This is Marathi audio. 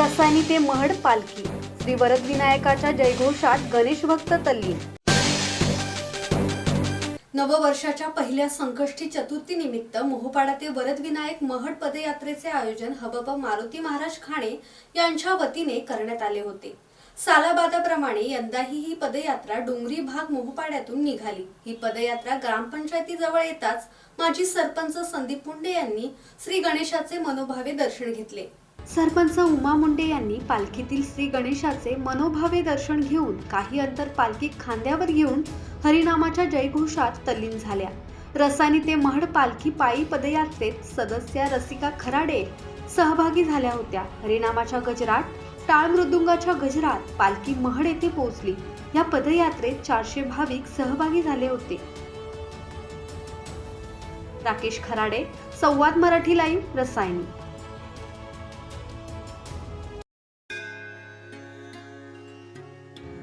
रसायनी ते महड पालखी. श्री वरद विनायकाच्या जयघोषात गणेश भक्त तल्ली नववर्षाच्या पहिल्या संकष्टी चतुर्थी निमित्त मोहोपाडा ते वरद विनायक महड पदयात्रेचे आयोजन हबब मारुती महाराज खाणे यांच्या वतीने करण्यात आले होते. सालाबादाप्रमाणे यंदाही ही पदयात्रा डोंगरी भाग मोहोपाड्यातून निघाली. ही पदयात्रा ग्रामपंचायतीजवळ येताच माजी सरपंच संदीप पुंडे यांनी श्री गणेशाचे मनोभावे दर्शन घेतले. सरपंच उमा मुंडे यांनी पालखीतील श्री गणेशाचे मनोभावे दर्शन घेऊन काही अंतर पालखी खांद्यावर घेऊन हरिनामाच्या जयघोषात तल्लीन झाल्या. रसानी ते महड पालखी पायी पदयात्रेत सदस्या रसिका खराडे सहभागी झाल्या होत्या. हरिनामाच्या गजरात टाळ मृदुंगाच्या गजरात पालखी महड येथे पोहोचली. या पदयात्रेत चारशे भाविक सहभागी झाले होते. राकेश खराडे संवाद मराठी लाईव्ह रसायनी.